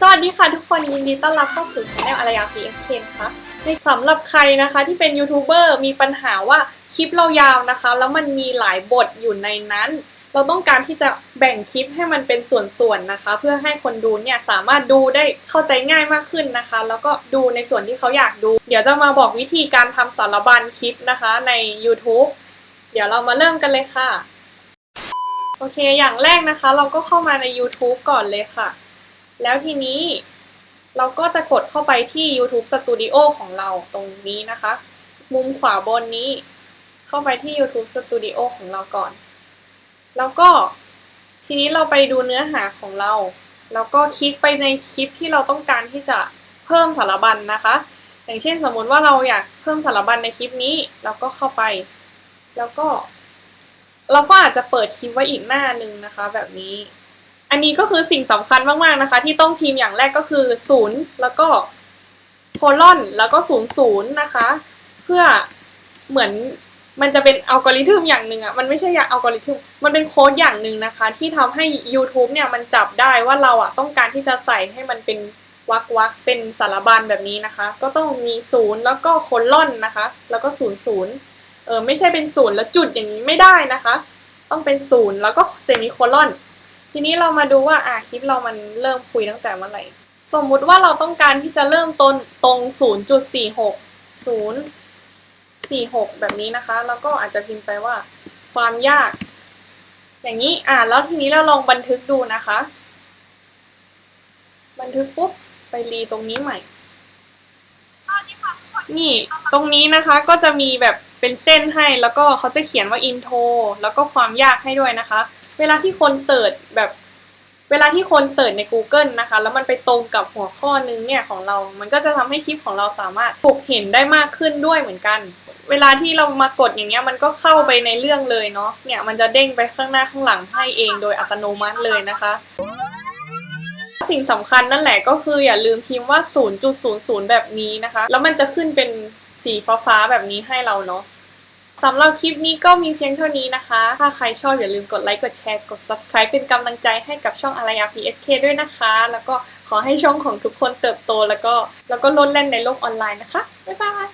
สวัสดีค่ะทุกคนยินดีต้อนรับเข้าสู่ช anel อารยา PSK นะคะในสำหรับใครนะคะที่เป็นยูทูบเบอร์มีปัญหาว่าคลิปเรายาวนะคะ แล้วมันมีหลายบทอยู่ในนั้น เราต้องการที่จะแบ่งคลิปให้มันเป็นส่วนๆนะคะ เพื่อให้คนดูเนี่ยสามารถดูได้เข้าใจง่ายมากขึ้นนะคะ แล้วก็ดูในส่วนที่เขาอยากดู เดี๋ยวจะมาบอกวิธีการทำสารบัญคลิปนะคะใน YouTube เดี๋ยวเรามาเริ่มกันเลยค่ะโอเค อย่างแรกนะคะ เราก็เข้ามาใน YouTube ก่อนเลยค่ะ แล้วทีนี้เราก็จะกดเข้าไปที่ YouTube Studio ของเราตรงนี้นะคะ มุมขวาบนนี้ เข้าไปที่ YouTube Studio ของเราก่อน แล้วก็ทีนี้เราไปดูเนื้อหาของเรา แล้วก็คลิกไปในคลิปที่เราต้องการที่จะเพิ่มสารบัญนะคะ อย่างเช่นสมมุติว่าเราอยากเพิ่มสารบัญในคลิปนี้ เราก็เข้าไป แล้วก็ เราก็อาจจะเปิดคลิปไว้อีกหน้านึงนะคะ แบบนี้ อันนี้ก็คือสิ่งสำคัญมากๆนะคะ ที่ต้องพิมพ์อย่างแรกก็คือศูนย์แล้วก็โคลอนแล้วก็ศูนย์ศูนย์นะคะ เพื่อเหมือนมันจะเป็นอัลกอริทึมอย่างหนึ่งอะมันไม่ใช่อย่างอัลกอริทึมมันเป็นโค้ดอย่างหนึ่งนะคะ ที่ทำให้ YouTube เนี่ยมันจับได้ว่าเราอะต้องการที่จะใส่ให้มันเป็นวักวักเป็นสารบัญแบบนี้นะคะ ก็ต้องมีศูนย์แล้วก็โคลอนนะคะ แล้วก็ศูนย์ศูนย์เออไม่ใช่เป็นศูนย์แล้วจุดอย่างนี้ไม่ได้นะคะ ต้องเป็นศูนย์แล้วก็เซมิโคลอน ทีนี้เรามาดูว่าอะคลิปเรามันเริ่มคุยตั้งแต่เมื่อไหร่ สมมุติว่าเราต้องการที่จะเริ่มต้นตรง 0.46 046 แบบนี้นะคะ แล้วก็อาจจะพิมพ์ไปว่าความยาก อย่างนี้อะแล้วทีนี้เราลองบันทึกดูนะคะ บันทึกปุ๊บไปรีตรงนี้ใหม่นี่ตรงนี้นะคะก็จะมีแบบเป็นเส้นให้แล้วก็เขาจะเขียนว่า intro แล้วก็ความยากให้ด้วยนะคะ เวลาที่คนเสิร์ชแบบเวลาที่คนเสิร์ชใน Google นะคะ แล้วมันไปตรงกับหัวข้อนึงเนี่ยของเรา มันก็จะทำให้คลิปของเราสามารถถูกเห็นได้มากขึ้นด้วยเหมือนกัน เวลาที่เรามากดอย่างเงี้ยมันก็เข้าไปในเรื่องเลยเนาะ เนี่ยมันจะเด้งไปข้างหน้าข้างหลังให้เองโดยอัตโนมัติเลยนะคะ สิ่งสำคัญนั่นแหละก็คืออย่าลืมพิมพ์ว่า 0.00 แบบนี้นะคะ แล้วมันจะขึ้นเป็นสีฟ้าๆแบบนี้ให้เราเนาะ สำหรับคลิปนี้ก็มีเพียงเท่านี้นะคะ ถ้าใครชอบอย่าลืมกดไลค์ กดแชร์ กด subscribe เป็นกำลังใจให้กับช่องอารยา PSK ด้วยนะคะ แล้วก็ขอให้ช่องของทุกคนเติบโต แล้วก็แล้วก็ล้นเล่นในโลกออนไลน์นะคะ บ๊ายบาย